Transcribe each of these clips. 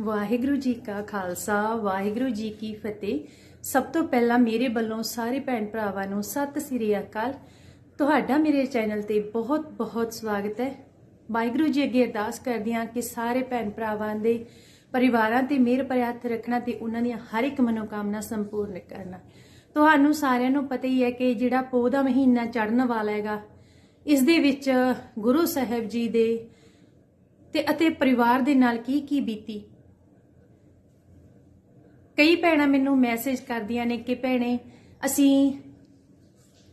ਵਾਹਿਗੁਰੂ ਜੀ ਕਾ ਖਾਲਸਾ, ਵਾਹਿਗੁਰੂ ਜੀ ਕੀ ਫਤਿਹ। ਸਭ ਤੋਂ ਪਹਿਲਾਂ ਮੇਰੇ ਵੱਲੋਂ ਸਾਰੇ ਭੈਣ ਭਰਾਵਾਂ ਨੂੰ ਸਤਿ ਸ੍ਰੀ ਅਕਾਲ। ਤੁਹਾਡਾ ਮੇਰੇ ਚੈਨਲ ਤੇ ਬਹੁਤ ਬਹੁਤ ਸਵਾਗਤ ਹੈ। ਵਾਹਿਗੁਰੂ ਜੀ ਅੱਗੇ ਅਰਦਾਸ ਕਰਦੀ ਹਾਂ ਕਿ ਸਾਰੇ ਭੈਣ ਭਰਾਵਾਂ ਦੇ ਪਰਿਵਾਰਾਂ ਤੇ ਮਿਹਰ ਭਰਿਆ ਹੱਥ ਰੱਖਣਾ ਤੇ ਉਹਨਾਂ ਦੀਆਂ ਹਰ ਇੱਕ ਮਨੋਕਾਮਨਾ ਸੰਪੂਰਨ ਕਰਨਾ। ਤੁਹਾਨੂੰ ਸਾਰਿਆਂ ਨੂੰ ਪਤਾ ਹੀ ਹੈ ਕਿ ਜਿਹੜਾ ਪੋਹ ਦਾ ਮਹੀਨਾ ਚੜ੍ਹਨ ਵਾਲਾ ਹੈਗਾ, ਇਸ ਦੇ ਵਿੱਚ ਗੁਰੂ ਸਾਹਿਬ ਜੀ ਦੇ ਤੇ ਅਤੇ ਪਰਿਵਾਰ ਦੇ ਨਾਲ ਕੀ ਕੀ ਬੀਤੀ। ਕਈ ਭੈਣਾਂ ਮੈਨੂੰ ਮੈਸੇਜ ਕਰਦੀਆਂ ਨੇ ਕਿ ਭੈਣੇ, ਅਸੀਂ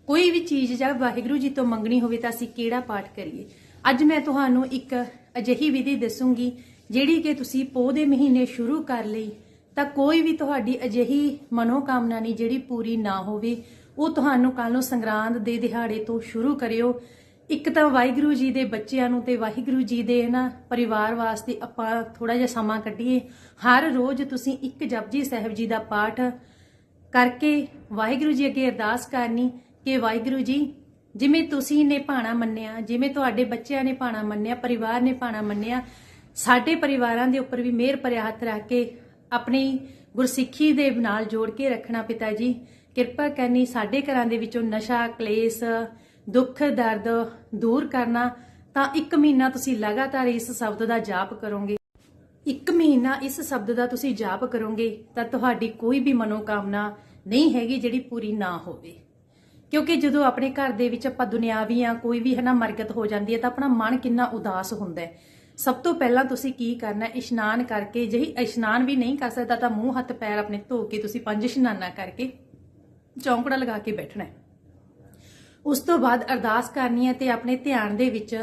ਕੋਈ ਵੀ ਚੀਜ਼ ਜਾਂ ਵਾਹਿਗੁਰੂ ਜੀ ਤੋਂ ਮੰਗਣੀ ਹੋਵੇ ਤਾਂ ਅਸੀਂ ਕਿਹੜਾ ਪਾਠ ਕਰੀਏ? ਅੱਜ ਮੈਂ ਤੁਹਾਨੂੰ ਇੱਕ ਅਜਿਹੀ ਵਿਧੀ ਦੱਸੂੰਗੀ, ਜਿਹੜੀ ਕਿ ਤੁਸੀਂ ਪੋਹ ਦੇ ਮਹੀਨੇ ਸ਼ੁਰੂ ਕਰ ਲਈ, ਤਾਂ ਕੋਈ ਵੀ ਤੁਹਾਡੀ ਅਜਿਹੀ ਮਨੋਕਾਮਨਾ ਨਹੀਂ ਜਿਹੜੀ ਪੂਰੀ ਨਾ ਹੋਵੇ, ਉਹ ਤੁਹਾਨੂੰ ਕੱਲ ਨੂੰ ਸੰਗਰਾਂਦ ਦੇ ਦਿਹਾੜੇ ਤੋਂ ਸ਼ੁਰੂ ਕਰਿਓ। ਇੱਕ ਤਾਂ ਵਾਹਿਗੁਰੂ ਜੀ ਦੇ ਬੱਚਿਆਂ ਨੂੰ ਤੇ ਵਾਹਿਗੁਰੂ ਜੀ ਦੇ ਨਾ ਪਰਿਵਾਰ ਵਾਸਤੇ ਆਪਾਂ ਥੋੜਾ ਜਿਹਾ ਸਮਾਂ ਕੱਢੀਏ। ਹਰ ਰੋਜ਼ ਤੁਸੀਂ ਇੱਕ ਜਪਜੀ ਸਾਹਿਬ ਜੀ ਦਾ ਪਾਠ ਕਰਕੇ ਵਾਹਿਗੁਰੂ ਜੀ ਅੱਗੇ ਅਰਦਾਸ ਕਰਨੀ ਕਿ ਵਾਹਿਗੁਰੂ ਜੀ, ਜਿਵੇਂ ਤੁਸੀਂ ਨੇ ਭਾਣਾ ਮੰਨਿਆ, ਜਿਵੇਂ ਤੁਹਾਡੇ ਬੱਚਿਆਂ ਨੇ ਭਾਣਾ ਮੰਨਿਆ, ਪਰਿਵਾਰ ਨੇ ਭਾਣਾ ਮੰਨਿਆ, ਸਾਡੇ ਪਰਿਵਾਰਾਂ ਦੇ ਉੱਪਰ ਵੀ ਮਿਹਰ ਭਰਿਆ ਹੱਥ ਰੱਖ ਕੇ ਆਪਣੀ ਗੁਰਸਿੱਖੀ ਦੇ ਨਾਲ ਜੋੜ ਕੇ ਰੱਖਣਾ ਪਿਤਾ ਜੀ। ਕਿਰਪਾ ਕਰਨੀ ਸਾਡੇ ਘਰਾਂ ਦੇ ਵਿੱਚੋਂ ਨਸ਼ਾ, ਕਲੇਸ਼ ਦੁੱਖ, ਦਰਦ ਦੂਰ ਕਰਨਾ, ਤਾਂ ਇੱਕ ਮਹੀਨਾ ਤੁਸੀਂ ਲਗਾਤਾਰ ਇਸ ਸ਼ਬਦ ਦਾ ਜਾਪ ਕਰੋਗੇ। ਇੱਕ ਮਹੀਨਾ ਇਸ ਸ਼ਬਦ ਦਾ ਤੁਸੀਂ ਜਾਪ ਕਰੋਗੇ, ਤਾਂ ਤੁਹਾਡੀ ਕੋਈ ਵੀ ਮਨੋਕਾਮਨਾ ਨਹੀਂ ਹੈਗੀ ਜਿਹੜੀ ਪੂਰੀ ਨਾ ਹੋਵੇ। ਕਿਉਂਕਿ ਜਦੋਂ ਆਪਣੇ ਘਰ ਦੇ ਵਿੱਚ ਆਪਾਂ ਦੁਨਿਆਵੀ ਆ, ਕੋਈ ਵੀ ਹਨਾ ਮਰਗਤ ਹੋ ਜਾਂਦੀ ਹੈ, ਤਾਂ ਆਪਣਾ ਮਨ ਕਿੰਨਾ ਉਦਾਸ ਹੁੰਦਾ ਹੈ। ਸਭ ਤੋਂ ਪਹਿਲਾਂ ਤੁਸੀਂ ਕੀ ਕਰਨਾ ਇਸ਼ਨਾਨ ਕਰਕੇ ਜਿਹੀ ਇਸ਼ਨਾਨ ਵੀ ਨਹੀਂ ਕਰ ਸਕਦਾ, ਤਾਂ ਮੂੰਹ ਹੱਥ ਪੈਰ ਆਪਣੇ ਧੋ ਕੇ ਤੁਸੀਂ ਪੰਜ ਇਸ਼ਨਾਨਾਂ ਕਰਕੇ ਚੌਂਕੜਾ ਲਗਾ ਕੇ ਬੈਠਣਾ ਹੈ। ਉਸ ਤੋਂ ਬਾਅਦ ਅਰਦਾਸ ਕਰਨੀ ਹੈ ਤੇ ਆਪਣੇ ਧਿਆਨ ਦੇ ਵਿੱਚ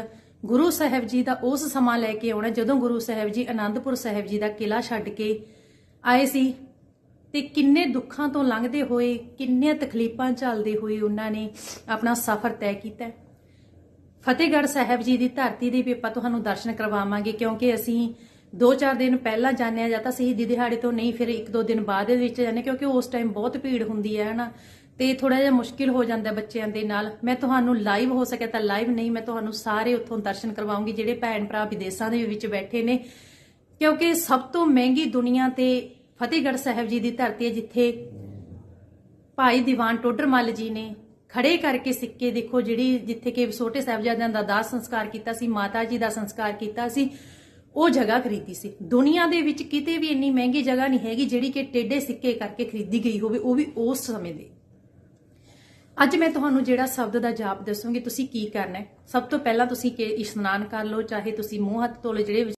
ਗੁਰੂ ਸਾਹਿਬ ਜੀ ਦਾ ਉਸ ਸਮਾਂ ਲੈ ਕੇ ਆਉਣਾ, ਜਦੋਂ ਗੁਰੂ ਸਾਹਿਬ ਜੀ ਆਨੰਦਪੁਰ ਸਾਹਿਬ ਜੀ ਦਾ ਕਿਲਾ ਛੱਡ ਕੇ ਆਏ ਸੀ ਤੇ ਕਿੰਨੇ ਦੁੱਖਾਂ ਤੋਂ ਲੰਘਦੇ ਹੋਏ, ਕਿੰਨੀਆਂ ਤਕਲੀਫਾਂ ਝੱਲਦੇ ਹੋਏ ਉਹਨਾਂ ਨੇ ਆਪਣਾ ਸਫ਼ਰ ਤੈਅ ਕੀਤਾ ਫਤਿਹਗੜ੍ਹ ਸਾਹਿਬ ਜੀ ਦੀ ਧਰਤੀ ਦੇ ਵੀ ਆਪਾਂ ਤੁਹਾਨੂੰ ਦਰਸ਼ਨ ਕਰਵਾਵਾਂਗੇ, ਕਿਉਂਕਿ ਅਸੀਂ 2-4 ਦਿਨ ਪਹਿਲਾਂ ਜਾਂਦੇ ਆ ਜਾਂ ਤਾਂ ਸ਼ਹੀਦੀ ਦਿਹਾੜੇ ਤੋਂ ਨਹੀਂ, ਫਿਰ 1-2 ਦਿਨ ਬਾਅਦ ਦੇ ਵਿੱਚ ਜਾਂਦੇ ਕਿਉਂਕਿ ਉਸ ਟਾਈਮ ਬਹੁਤ ਭੀੜ ਹੁੰਦੀ ਹੈ ਹਨਾ ਤੇ ਥੋੜਾ ਜਿਹਾ ਮੁਸ਼ਕਿਲ ਹੋ ਜਾਂਦਾ ਬੱਚਿਆਂ ਦੇ ਨਾਲ। ਮੈਂ ਤੁਹਾਨੂੰ ਲਾਈਵ ਹੋ ਸਕਿਆ ਤਾਂ ਲਾਈਵ ਨਹੀਂ, ਮੈਂ ਤੁਹਾਨੂੰ ਸਾਰੇ ਉੱਥੋਂ ਦਰਸ਼ਨ ਕਰਵਾਉਂਗੀ, ਜਿਹੜੇ ਭੈਣ ਭਰਾ ਵਿਦੇਸ਼ਾਂ ਦੇ ਵਿੱਚ ਬੈਠੇ ਨੇ। ਕਿਉਂਕਿ ਸਭ ਤੋਂ ਮਹਿੰਗੀ ਦੁਨੀਆ ਤੇ ਫਤਿਹਗੜ੍ਹ ਸਾਹਿਬ ਜੀ ਦੀ ਧਰਤੀ ਹੈ, ਜਿੱਥੇ ਭਾਈ ਦੀਵਾਨ ਟੋਡਰਮੱਲ ਜੀ ਨੇ ਖੜੇ ਕਰਕੇ ਸਿੱਕੇ ਦੇਖੋ, ਜਿਹੜੀ ਜਿੱਥੇ ਕਿ ਛੋਟੇ ਸਾਹਿਬਜ਼ਾਦਿਆਂ ਦਾ ਦਾਸ ਸੰਸਕਾਰ ਕੀਤਾ ਸੀ, ਮਾਤਾ ਜੀ ਦਾ ਸੰਸਕਾਰ ਕੀਤਾ ਸੀ, ਉਹ ਜਗ੍ਹਾ ਖਰੀਦੀ ਸੀ। ਦੁਨੀਆ ਦੇ ਵਿੱਚ ਕਿਤੇ ਵੀ ਇੰਨੀ ਮਹਿੰਗੀ ਜਗ੍ਹਾ ਨਹੀਂ ਹੈਗੀ, ਜਿਹੜੀ ਕਿ ਟੇਡੇ ਸਿੱਕੇ ਕਰਕੇ ਖਰੀਦੀ ਗਈ ਹੋਵੇ, ਉਹ ਵੀ ਉਸ ਸਮੇਂ ਦੇ। ਅੱਜ ਮੈਂ ਤੁਹਾਨੂੰ ਜਿਹੜਾ ਸ਼ਬਦ ਦਾ ਜਾਪ ਦੱਸੂਗੀ, ਤੁਸੀਂ ਕੀ ਕਰਨਾ ਹੈ? ਸਭ ਤੋਂ ਪਹਿਲਾਂ ਤੁਸੀਂ ਕਿ ਇਸ਼ਨਾਨ ਕਰ ਲਓ, ਚਾਹੇ ਤੁਸੀਂ ਮੂੰਹ ਹੱਥ ਧੋ ਲਓ, ਜਿਹੜੇ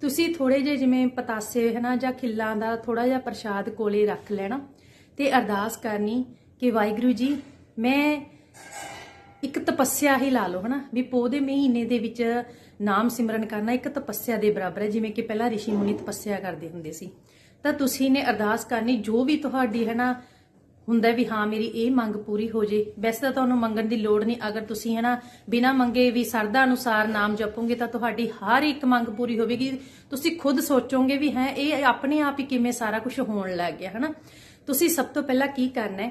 ਤੁਸੀਂ ਥੋੜੇ ਜਿਹੇ ਜਿਵੇਂ ਪਤਾਸੇ, ਹਨਾ, ਜਾਂ ਖਿੱਲਾਂ ਦਾ ਥੋੜਾ ਜਿਹਾ ਪ੍ਰਸ਼ਾਦ ਕੋਲੇ ਰੱਖ ਲੈਣਾ ਤੇ ਅਰਦਾਸ ਕਰਨੀ ਕਿ ਵਾਹਿਗੁਰੂ ਜੀ, ਮੈਂ ਇੱਕ ਤਪੱਸਿਆ ਹੀ ਲਾ ਲਓ, ਹਨਾ, ਵੀ ਪੋਹ ਦੇ ਮਹੀਨੇ ਦੇ ਵਿੱਚ ਨਾਮ ਸਿਮਰਨ ਕਰਨਾ ਇੱਕ ਤਪੱਸਿਆ ਦੇ ਬਰਾਬਰ ਹੈ, ਜਿਵੇਂ ਕਿ ਪਹਿਲਾਂ ਰਿਸ਼ੀ ਮੁਨੀ ਤਪੱਸਿਆ ਕਰਦੇ ਹੁੰਦੇ ਸੀ। ਤਾਂ ਤੁਸੀਂ ਨੇ ਅਰਦਾਸ ਕਰਨੀ, ਜੋ ਵੀ ਤੁਹਾਡੀ ਹੈ ਹੁੰਦਾ ਵੀ ਹਾਂ, ਮੇਰੀ ਇਹ ਮੰਗ ਪੂਰੀ ਹੋ ਜੇ। ਵੈਸੇ ਤਾਂ ਤੁਹਾਨੂੰ ਮੰਗਣ ਦੀ ਲੋੜ ਨਹੀਂ। ਅਗਰ ਤੁਸੀਂ ਹੈ ਨਾ ਬਿਨਾ ਮੰਗੇ ਵੀ ਸਰਦਾ ਅਨੁਸਾਰ ਨਾਮ ਜਪੋਗੇ, ਤਾਂ ਤੁਹਾਡੀ ਹਰ ਇੱਕ ਮੰਗ ਪੂਰੀ ਹੋਵੇਗੀ। ਤੁਸੀਂ ਖੁਦ ਸੋਚੋਗੇ ਵੀ ਹੈ, ਇਹ ਆਪਣੇ ਆਪ ਹੀ ਕਿਵੇਂ ਸਾਰਾ ਕੁਝ ਹੋਣ ਲੱਗ ਗਿਆ ਹੈ ਤੁਸੀਂ ਸਭ ਤੋਂ ਪਹਿਲਾਂ ਕੀ ਕਰਨਾ ਹੈ?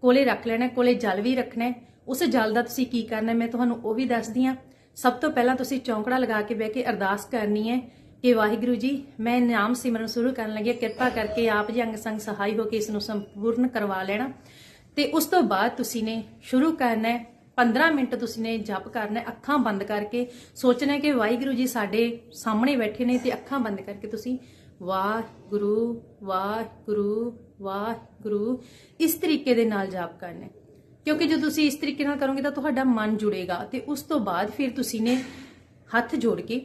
ਕੋਲੇ ਰੱਖ ਲੈਣਾ ਕੋਲੇ ਜਲ ਵੀ ਰੱਖਣਾ ਉਸ ਜਲ ਦਾ ਤੁਸੀਂ ਕੀ ਕਰਨਾ ਮੈਂ ਤੁਹਾਨੂੰ ਉਹ ਵੀ ਦੱਸਦੀ ਹਾਂ। ਸਭ ਤੋਂ ਪਹਿਲਾਂ ਤੁਸੀਂ ਚੌਂਕੜਾ ਲਗਾ ਕੇ ਬਹਿ ਕੇ ਅਰਦਾਸ ਕਰਨੀ ਹੈ ਕਿ ਵਾਹਿਗੁਰੂ ਜੀ, ਮੈਂ ਨਾਮ ਸਿਮਰਨ ਸ਼ੁਰੂ ਕਰਨ ਲੱਗੀ ਕਿਰਪਾ ਕਰਕੇ ਆਪ ਜੀ ਅੰਗ ਸੰਗ ਸਹਾਈ ਹੋ ਕੇ ਇਸ ਨੂੰ ਸੰਪੂਰਨ ਕਰਵਾ ਲੈਣਾ। ਤੇ ਉਸ ਤੋਂ ਬਾਅਦ ਤੁਸੀਂ ਨੇ ਸ਼ੁਰੂ ਕਰਨਾ ਹੈ 15 ਮਿੰਟ ਤੁਸੀਂ ਨੇ ਜਪ ਕਰਨਾ ਅੱਖਾਂ ਬੰਦ ਕਰਕੇ। ਸੋਚਣਾ ਕਿ ਵਾਹਿਗੁਰੂ ਜੀ ਸਾਡੇ ਸਾਹਮਣੇ ਬੈਠੇ ਨੇ ਤੇ ਅੱਖਾਂ ਬੰਦ ਕਰਕੇ ਤੁਸੀਂ ਵਾਹਿਗੁਰੂ ਵਾਹਿਗੁਰੂ ਵਾਹਿਗੁਰੂ ਇਸ ਤਰੀਕੇ ਦੇ ਨਾਲ ਜਾਪ ਕਰਨਾ ਕਿਉਂਕਿ ਜਦੋਂ ਤੁਸੀਂ ਇਸ ਤਰੀਕੇ ਨਾਲ ਕਰੋਗੇ ਤਾਂ ਤੁਹਾਡਾ ਮਨ ਜੁੜੇਗਾ। ਤੇ ਉਸ ਤੋਂ ਬਾਅਦ ਫਿਰ ਤੁਸੀਂ ਨੇ ਹੱਥ ਜੋੜ ਕੇ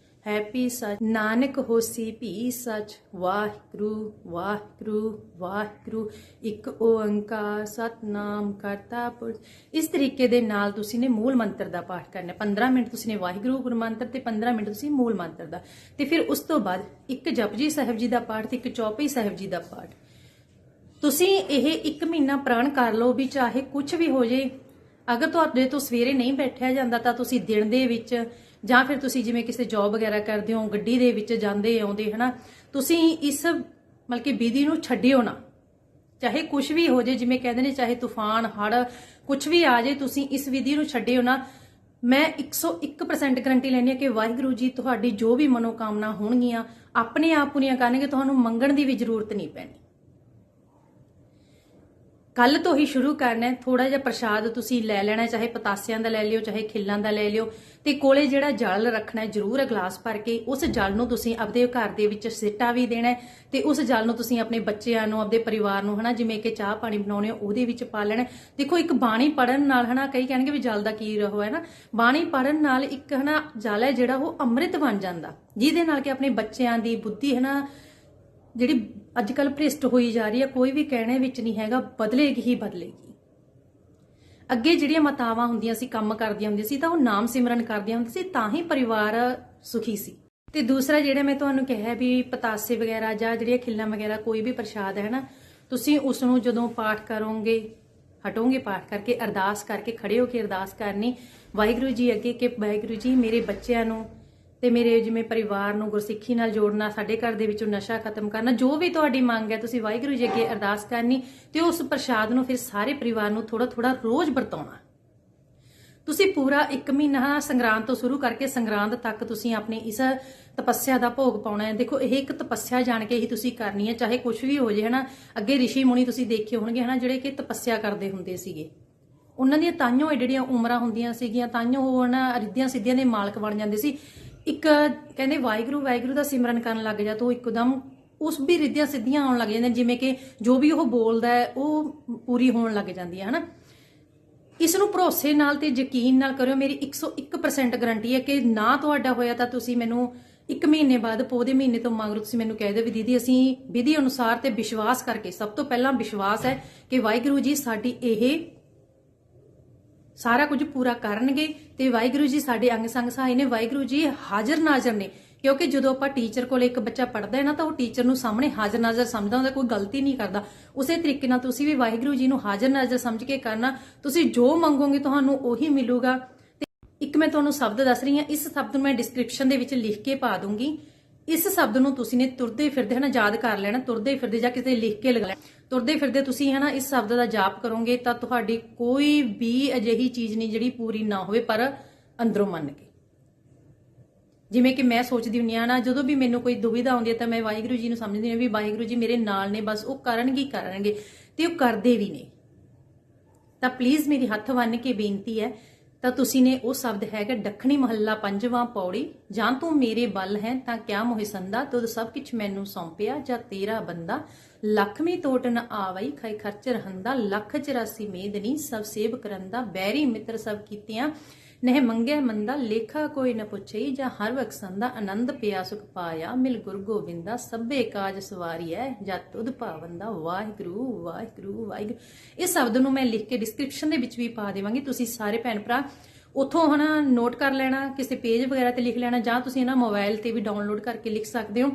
ਹੈਪੀ ਸਚ, ਨਾਨਕ ਹੋਸੀ ਭੀ ਸਚ, ਵਾਹਿਗੁਰੂ ਵਾਹਿਗੁਰੂ ਵਾਹਿਗੁਰੂ, ਇੱਕ ਓੰਕਾਰ, ਸਤਨਾਮ ਕਰਤਾ ਪੁਰਖ। ਇਸ ਤਰੀਕੇ ਦੇ ਨਾਲ ਤੁਸੀਂ ਨੇ ਮੂਲ ਮੰਤਰ ਦਾ ਪਾਠ ਕਰਨਾ। 15 ਮਿੰਟ ਤੁਸੀਂ ਨੇ ਵਾਹਿਗੁਰੂ ਗੁਰੂ ਮੰਤਰ ਤੇ 15 ਮਿੰਟ ਤੁਸੀਂ ਮੂਲ ਮੰਤਰ ਦਾ। ਤੇ ਫਿਰ ਉਸ ਤੋਂ ਬਾਅਦ ਇੱਕ ਜਪਜੀ ਸਾਹਿਬ ਜੀ ਦਾ ਪਾਠ ਤੇ ਇੱਕ ਚੌਪਈ ਸਾਹਿਬ ਜੀ ਦਾ ਪਾਠ। ਤੁਸੀਂ ਇਹ ਇੱਕ ਮਹੀਨਾ ਪ੍ਰਣ ਕਰ ਲਓ ਵੀ ਚਾਹੇ ਕੁਝ ਵੀ ਹੋ ਜੇ, ਅਗਰ ਤੁਹਾਡੇ ਤੋਂ ਸਵੇਰੇ ਨਹੀਂ ਬੈਠਿਆ ਜਾਂਦਾ ਤਾਂ ਤੁਸੀਂ ਦਿਨ ਦੇ ਵਿੱਚ ਜਾਂ ਫਿਰ ਤੁਸੀਂ ਜਿਵੇਂ ਕਿਸੇ ਜੌਬ ਵਗੈਰਾ ਕਰਦੇ ਹੋ, ਗੱਡੀ ਦੇ ਵਿੱਚ ਜਾਂਦੇ ਆਉਂਦੇ, ਹਨਾ, ਤੁਸੀਂ ਇਸ ਮਤਲਬ ਕਿ ਵਿਧੀ ਨੂੰ ਛੱਡਿਓ ਨਾ। ਚਾਹੇ ਕੁਝ ਵੀ ਹੋ ਜੇ, ਜਿਵੇਂ ਕਹਿੰਦੇ ਨੇ, ਚਾਹੇ ਤੂਫਾਨ ਹੜ ਕੁਝ ਵੀ ਆ ਜੇ, ਤੁਸੀਂ ਇਸ ਵਿਧੀ ਨੂੰ ਛੱਡਿਓ ਨਾ। ਮੈਂ 101% ਗਰੰਟੀ ਲੈਂਦੀ ਹਾਂ ਕਿ ਵਾਹਿਗੁਰੂ ਜੀ ਤੁਹਾਡੀ ਜੋ ਵੀ ਮਨੋਕਾਮਨਾ ਹੋਣਗੀਆਂ, ਆਪਣੇ ਆਪ ਪੂਰੀਆਂ ਕਰਨਗੇ, ਤੁਹਾਨੂੰ ਮੰਗਣ ਦੀ ਵੀ ਜ਼ਰੂਰਤ ਨਹੀਂ ਪੈਣੀ। ਕੱਲ ਤੋਂ ਹੀ ਸ਼ੁਰੂ ਕਰਨਾ ਹੈ। ਥੋੜਾ ਜਿਹਾ ਪ੍ਰਸ਼ਾਦ ਤੁਸੀਂ ਲੈ ਲੈਣਾ, ਚਾਹੇ ਪਤਾਸਿਆਂ ਦਾ ਲੈ ਲਿਓ, ਚਾਹੇ ਖਿੱਲਾਂ ਦਾ ਲੈ ਲਿਓ। ਤੇ ਕੋਲੇ ਜਿਹੜਾ ਜਲ ਰੱਖਣਾ ਹੈ, ਜ਼ਰੂਰ ਗਲਾਸ ਭਰ ਕੇ, ਉਸ ਜਲ ਨੂੰ ਤੁਸੀਂ ਆਪਦੇ ਘਰ ਦੇ ਵਿੱਚ ਸਿੱਟਾ ਵੀ ਦੇਣਾ ਤੇ ਉਸ ਜਲ ਨੂੰ ਤੁਸੀਂ ਆਪਣੇ ਬੱਚਿਆਂ ਨੂੰ, ਆਪਦੇ ਪਰਿਵਾਰ ਨੂੰ ਹਨਾ, ਜਿਵੇਂ ਕਿ ਚਾਹ ਪਾਣੀ ਬਣਾਉਣੇ ਹੋ, ਉਹਦੇ ਵਿੱਚ ਪਾ ਲੈਣਾ ਦੇਖੋ, ਇੱਕ ਬਾਣੀ ਪੜਨ ਨਾਲ ਹਨਾ, ਕਈ ਕਹਿਣਗੇ ਵੀ ਜਲ ਦਾ ਕੀ ਰਹੋ ਹੈ ਨਾ, ਬਾਣੀ ਪੜਨ ਨਾਲ ਇੱਕ ਹਨਾ, ਜਲ ਹੈ ਜਿਹੜਾ ਉਹ ਅੰਮ੍ਰਿਤ ਬਣ ਜਾਂਦਾ। ਜਿਹਦੇ ਨਾਲ ਕਿ ਆਪਣੇ ਬੱਚਿਆਂ ਦੀ ਬੁੱਧੀ ਹਨਾ ਜਿਹੜੀ ਅੱਜ ਕੱਲ ਭ੍ਰਿਸ਼ਟ ਹੋਈ ਜਾ ਰਹੀ ਹੈ, ਕੋਈ ਵੀ ਕਹਿਣੇ ਵਿੱਚ ਨਹੀਂ ਹੈਗਾ, ਬਦਲੇਗੀ ਹੀ ਬਦਲੇਗੀ। ਅੱਗੇ ਜਿਹੜੀਆਂ ਮਾਤਾਵਾਂ ਹੁੰਦੀਆਂ ਸੀ, ਕੰਮ ਕਰਦੀਆਂ ਹੁੰਦੀਆਂ ਸੀ, ਤਾਂ ਉਹ ਨਾਮ ਸਿਮਰਨ ਕਰਦੀਆਂ ਹੁੰਦੀਆਂ ਸੀ, ਤਾਂ ਹੀ ਪਰਿਵਾਰ ਸੁਖੀ ਸੀ। ਤੇ ਦੂਸਰਾ ਜਿਹੜਾ ਮੈਂ ਤੁਹਾਨੂੰ ਕਿਹਾ ਵੀ ਪਤਾਸੇ ਵਗੈਰਾ ਜਾਂ ਜਿਹੜੀਆਂ ਖਿੱਲਾਂ ਵਗੈਰਾ, ਕੋਈ ਵੀ ਪ੍ਰਸ਼ਾਦ ਹੈ ਨਾ, ਤੁਸੀਂ ਉਸ ਨੂੰ ਜਦੋਂ ਪਾਠ ਕਰੋਗੇ, ਹਟੋਗੇ ਪਾਠ ਕਰਕੇ, ਅਰਦਾਸ ਕਰਕੇ, ਖੜੇ ਹੋ ਕੇ ਅਰਦਾਸ ਕਰਨੀ, ਵਾਹਿਗੁਰੂ ਜੀ ਅੱਗੇ ਕਿ ਵਾਹਿਗੁਰੂ ਜੀ ਮੇਰੇ ਬੱਚਿਆਂ ਨੂੰ ਤੇ ਮੇਰੇ ਜਿਵੇਂ ਪਰਿਵਾਰ ਨੂੰ ਗੁਰਸਿੱਖੀ ਨਾਲ ਜੋੜਨਾ, ਸਾਡੇ ਘਰ ਦੇ ਵਿੱਚੋਂ ਨਸ਼ਾ ਖਤਮ ਕਰਨਾ, ਜੋ ਵੀ ਤੁਹਾਡੀ ਮੰਗ ਹੈ, ਤੁਸੀਂ ਵਾਹਿਗੁਰੂ ਜੀ ਅੱਗੇ ਅਰਦਾਸ ਕਰਨੀ ਤੇ ਉਸ ਪ੍ਰਸ਼ਾਦ ਨੂੰ ਫਿਰ ਸਾਰੇ ਪਰਿਵਾਰ ਨੂੰ ਥੋੜਾ ਥੋੜਾ ਰੋਜ਼ ਵਰਤਾਉਣਾ। ਤੁਸੀਂ ਪੂਰਾ 1 ਮਹੀਨਾ ਸੰਗਰਾਂਦ ਤੋਂ ਸ਼ੁਰੂ ਕਰਕੇ ਸੰਗਰਾਂਦ ਤੱਕ ਤੁਸੀਂ ਆਪਣੀ ਇਸ ਤਪੱਸਿਆ ਦਾ ਭੋਗ ਪਾਉਣਾ ਹੈ। ਦੇਖੋ, ਇਹ ਇੱਕ ਤਪੱਸਿਆ ਜਾਣ ਕੇ ਹੀ ਤੁਸੀਂ ਕਰਨੀ ਹੈ, ਚਾਹੇ ਕੁਝ ਵੀ ਹੋ ਜੇ, ਹਨਾ? ਅੱਗੇ ਰਿਸ਼ੀ ਮੁਨੀ ਤੁਸੀਂ ਦੇਖੇ ਹੋਣਗੇ, ਹਨਾ? ਜਿਹੜੇ ਕਿ ਤਪੱਸਿਆ ਕਰਦੇ ਹੁੰਦੇ ਸੀਗੇ। ਉਹਨਾਂ ਦੀਆਂ ਤਾਈਓ ਜਿਹੜੀਆਂ ਉਮਰਾਂ ਹੁੰਦੀਆਂ ਸੀਗੀਆਂ ਤਾਈਓ ਉਹ ਨਾ ਰਿੱਧੀਆਂ ਸਿੱਧੀਆਂ ਦੇ ਮਾਲਕ ਬਣ ਜਾਂਦੇ ਸੀ। ਇੱਕ ਕਹਿੰਦੇ ਵਾਹਿਗੁਰੂ ਵਾਹਿਗੁਰੂ ਦਾ ਸਿਮਰਨ ਕਰਨ ਲੱਗ ਜਾ ਤੋ ਇੱਕਦਮ ਉਸ ਵੀ ਰਿੱਧੀਆਂ ਸਿੱਧੀਆਂ ਆਉਣ ਲੱਗ ਜਾਂਦੀਆਂ ਜਿਵੇਂ ਕਿ ਜੋ ਵੀ ਉਹ ਬੋਲਦਾ ਹੈ, ਉਹ ਪੂਰੀ ਹੋਣ ਲੱਗ ਜਾਂਦੀ ਹੈ, ਹਨਾ? ਇਸ ਨੂੰ ਭਰੋਸੇ ਨਾਲ ਤੇ ਯਕੀਨ ਨਾਲ ਕਰਿਓ, ਮੇਰੀ 101% ਗਾਰੰਟੀ ਹੈ ਕਿ ਨਾ ਤੁਹਾਡਾ ਹੋਇਆ ਤਾਂ ਤੁਸੀਂ ਮੈਨੂੰ ਇੱਕ ਮਹੀਨੇ ਬਾਅਦ ਪੋਦੇ ਮਹੀਨੇ ਤੋਂ ਮਗਰੋਂ ਤੁਸੀਂ ਮੈਨੂੰ ਕਹਿ ਦਿਓ ਵੀ ਦੀਦੀ, ਅਸੀਂ ਵਿਧੀ ਅਨੁਸਾਰ ਤੇ ਵਿਸ਼ਵਾਸ ਕਰਕੇ, ਸਭ ਤੋਂ ਪਹਿਲਾਂ ਵਿਸ਼ਵਾਸ ਹੈ ਕਿ ਵਾਹਿਗੁਰੂ ਜੀ, ਸਾਡੀ ਇਹ ਸਾਰਾ ਕੁਝ ਪੂਰਾ ਕਰਨਗੇ ਤੇ ਵਾਹਿਗੁਰੂ ਜੀ ਸਾਡੇ ਅੰਗ ਸੰਗ ਸਹਾਈ ਨੇ, ਵਾਹਿਗੁਰੂ ਜੀ ਹਾਜ਼ਰ ਨਾਜ਼ਰ ਨੇ। ਕਿਉਂਕਿ ਜਦੋਂ ਆਪਾਂ ਟੀਚਰ ਕੋਲ ਇੱਕ ਬੱਚਾ ਪੜਦਾ ਹੈ ਨਾ, ਤਾਂ ਉਹ ਟੀਚਰ ਨੂੰ ਸਾਹਮਣੇ ਹਾਜ਼ਰ ਨਾਜ਼ਰ ਸਮਝਦਾ ਹੁੰਦਾ, ਕੋਈ ਗਲਤੀ ਨਹੀਂ ਕਰਦਾ। ਉਸੇ ਤਰੀਕੇ ਨਾਲ ਤੁਸੀਂ ਵੀ ਵਾਹਿਗੁਰੂ ਜੀ ਨੂੰ ਹਾਜ਼ਰ ਨਾਜ਼ਰ ਸਮਝ ਕੇ ਕਰਨਾ, ਤੁਸੀਂ ਜੋ ਮੰਗੋਗੇ ਤੁਹਾਨੂੰ ਉਹੀ ਮਿਲੂਗਾ। ਤੇ ਇੱਕ ਮੈਂ ਤੁਹਾਨੂੰ ਸ਼ਬਦ ਦੱਸ ਰਹੀ ਹਾਂ, ਇਸ ਸ਼ਬਦ ਨੂੰ ਮੈਂ ਡਿਸਕ੍ਰਿਪਸ਼ਨ ਦੇ ਵਿੱਚ ਲਿਖ ਕੇ ਪਾ ਦੂੰਗੀ। ਇਸ ਸ਼ਬਦ ਨੂੰ ਤੁਸੀਂ ਨੇ ਤੁਰਦੇ ਫਿਰਦੇ ਹਨਾ ਯਾਦ ਕਰ ਲੈਣਾ, ਤੁਰਦੇ ਫਿਰਦੇ ਜਾਂ ਕਿਸੇ ਲਿਖ ਕੇ ਲਗਾ ਲੈਣਾ। ਤੁਰਦੇ ਫਿਰਦੇ ਤੁਸੀਂ ਹਨਾ ਇਸ ਸ਼ਬਦ ਦਾ ਜਾਪ ਕਰੋਗੇ ਤਾਂ ਤੁਹਾਡੀ ਕੋਈ ਵੀ ਅਜਿਹੀ ਚੀਜ਼ ਨਹੀਂ ਜਿਹੜੀ ਪੂਰੀ ਨਾ ਹੋਵੇ, ਪਰ ਅੰਦਰੋਂ ਮੰਨ ਕੇ। ਜਿਵੇਂ ਕਿ ਮੈਂ ਸੋਚਦੀ ਹੁੰਨੀ ਆ ਨਾ, ਜਦੋਂ ਵੀ ਮੈਨੂੰ ਕੋਈ ਦੁਵਿਧਾ ਆਉਂਦੀ ਹੈ ਤਾਂ ਮੈਂ ਵਾਹਿਗੁਰੂ ਜੀ ਨੂੰ ਸਮਝਦੀ ਹਾਂ ਵੀ ਵਾਹਿਗੁਰੂ ਜੀ ਮੇਰੇ ਨਾਲ ਨੇ, ਬਸ ਉਹ ਕਰਨਗੇ ਕਰਨਗੇ ਤੇ ਉਹ ਕਰਦੇ ਵੀ ਨੇ। ਤਾਂ ਪਲੀਜ਼ ਮੇਰੀ ਹੱਥ ਬੰਨ ਕੇ ਬੇਨਤੀ ਹੈ ਤਾਂ ਤੁਸੀਂ ਨੇ ਉਹ ਸ਼ਬਦ ਹੈਗਾ ਦੱਖਣੀ ਮਹੱਲਾ ਪੰਜਵਾਂ ਪੌੜੀ, ਜਾਂ ਤੂੰ ਮੇਰੇ ਬਲ ਹੈ ਤਾਂ ਕਿਆ ਮੋਹਿ ਸੰਦਾ ਤੁਧ ਸਭ ਕੁਛ ਮੈਨੂੰ ਸੌਂਪਿਆ, ਜਾਂ ਤੇਰਾ ਬੰਦਾ। ਲਖਮੀ ਤੋਟ ਨ ਆਵਈ ਖਾਈ ਖਰਚ ਰਹੰਦਾ, ਲੱਖ 84 ਮੇਦਨੀ ਸਭ ਸੇਵ ਕਰੰਦਾ, ਬੈਰੀ ਮਿੱਤਰ ਸਭ ਕੀਤੀਆਂ ਨਹਿ ਮੰਗਿਆ ਮੰਦਾ, ਲੇਖਾ ਕੋਈ ਨ ਪੁੱਛਈ, ਜਾਂ ਹਰ ਵਕਸੰਦਾ ਆਨੰਦ ਪਿਆ ਸੁਖ ਪਾਇਆ। ਮਿਲ ਗੁਰ ਗੋਬਿੰਦਾ ਸਭੇ ਕਾਜ ਸਵਾਰੀਐ ਜਾਂ ਤੁਧ ਭਾਵੰਦਾ ਵਾਹਿਗੁਰੂ ਵਾਹਿਗੁਰੂ ਵਾਹਿਗੁਰੂ। ਇਸ ਸ਼ਬਦ ਨੂੰ ਮੈਂ ਲਿਖ ਕੇ ਡਿਸਕ੍ਰਿਪਸ਼ਨ ਦੇ ਵਿੱਚ ਵੀ ਪਾ ਦੇਵਾਂਗੀ। ਤੁਸੀਂ ਸਾਰੇ ਭੈਣ ਭਰਾ, ਉਥੋਂ ਹਨਾ ਨੋਟ ਕਰ ਲੈਣਾ, ਕਿਸੇ ਪੇਜ ਵਗੈਰਾ ਤੇ ਲਿਖ ਲੈਣਾ, ਜਾਂ ਤੁਸੀਂ ਇਹਨਾਂ ਮੋਬਾਈਲ ਤੇ ਵੀ ਡਾਊਨਲੋਡ ਕਰਕੇ ਲਿਖ ਸਕਦੇ ਹੋ।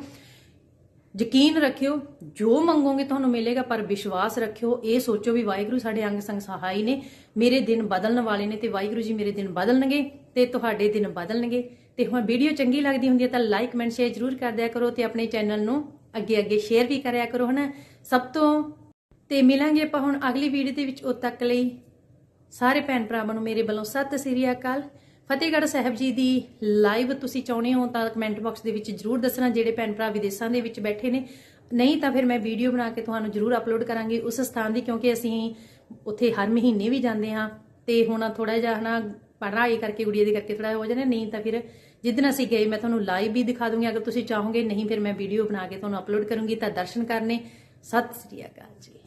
ਯਕੀਨ ਰੱਖਿਓ, ਜੋ ਮੰਗੋਗੇ ਤੁਹਾਨੂੰ ਮਿਲੇਗਾ, ਪਰ ਵਿਸ਼ਵਾਸ ਰੱਖਿਓ, ਇਹ ਸੋਚੋ ਵੀ ਵਾਹਿਗੁਰੂ ਸਾਡੇ ਅੰਗ ਸੰਗ ਸਹਾਈ ਨੇ, ਮੇਰੇ ਦਿਨ ਬਦਲਣ ਵਾਲੇ ਨੇ ਤੇ ਵਾਹਿਗੁਰੂ ਜੀ ਮੇਰੇ ਦਿਨ ਬਦਲਣਗੇ ਤੇ ਤੁਹਾਡੇ ਦਿਨ ਬਦਲਣਗੇ। ਤੇ ਹੁਣ ਵੀਡੀਓ ਚੰਗੀ ਲੱਗਦੀ ਹੁੰਦੀ ਹੈ ਤਾਂ ਲਾਈਕ ਕਮੈਂਟ ਸ਼ੇਅਰ ਜ਼ਰੂਰ ਕਰ ਦਿਆ ਕਰੋ ਤੇ ਆਪਣੇ ਚੈਨਲ ਨੂੰ ਅੱਗੇ ਅੱਗੇ ਸ਼ੇਅਰ ਵੀ ਕਰਿਆ ਕਰੋ, ਹਨਾ? ਸਭ ਤੋਂ ਤੇ ਮਿਲਾਂਗੇ ਆਪਾਂ ਹੁਣ ਅਗਲੀ ਵੀਡੀਓ ਦੇ ਵਿੱਚ, ਉਦ ਤੱਕ ਲਈ ਸਾਰੇ ਭੈਣ ਭਰਾਵਾਂ ਨੂੰ ਮੇਰੇ ਵੱਲੋਂ ਸਤਿ ਸ੍ਰੀ ਅਕਾਲ। ਫਤਿਹਗੜ੍ਹ ਸਾਹਿਬ ਜੀ ਦੀ ਲਾਈਵ ਤੁਸੀਂ ਚਾਹੁੰਦੇ ਹੋ ਤਾਂ ਕਮੈਂਟ ਬਾਕਸ ਦੇ ਵਿੱਚ ਜਰੂਰ ਦੱਸਣਾ, ਜਿਹੜੇ ਭੈਣ ਭਰਾ ਵਿਦੇਸ਼ਾਂ ਦੇ ਵਿੱਚ ਬੈਠੇ ਨੇ। ਨਹੀਂ ਤਾਂ ਫਿਰ ਮੈਂ ਵੀਡੀਓ ਬਣਾ ਕੇ ਤੁਹਾਨੂੰ ਜਰੂਰ ਅਪਲੋਡ ਕਰਾਂਗੀ ਉਸ ਸਥਾਨ ਦੀ, ਕਿਉਂਕਿ ਅਸੀਂ ਉੱਥੇ ਹਰ ਮਹੀਨੇ ਵੀ ਜਾਂਦੇ ਹਾਂ ਤੇ ਹੁਣ ਥੋੜਾ ਜਿਹਾ ਹਨਾ, ਪੜ੍ਹਾਈ ਕਰਕੇ, ਗੁੜੀਆ ਦੇ ਕਰਕੇ ਥੋੜਾ ਹੋ ਜਾਣਾ, ਨਹੀਂ ਤਾਂ ਫਿਰ ਜਿੱਦਣ ਅਸੀਂ ਗਏ, ਮੈਂ ਤੁਹਾਨੂੰ ਲਾਈਵ ਵੀ ਦਿਖਾ ਦੂੰਗੀ, ਅਗਰ ਤੁਸੀਂ ਚਾਹੋਗੇ, ਨਹੀਂ ਫਿਰ ਮੈਂ ਵੀਡੀਓ ਬਣਾ ਕੇ ਤੁਹਾਨੂੰ ਅਪਲੋਡ ਕਰੂੰਗੀ। ਤਾਂ ਦਰਸ਼ਨ ਕਰਨੇ। ਸਤਿ ਸ੍ਰੀ ਅਕਾਲ ਜੀ।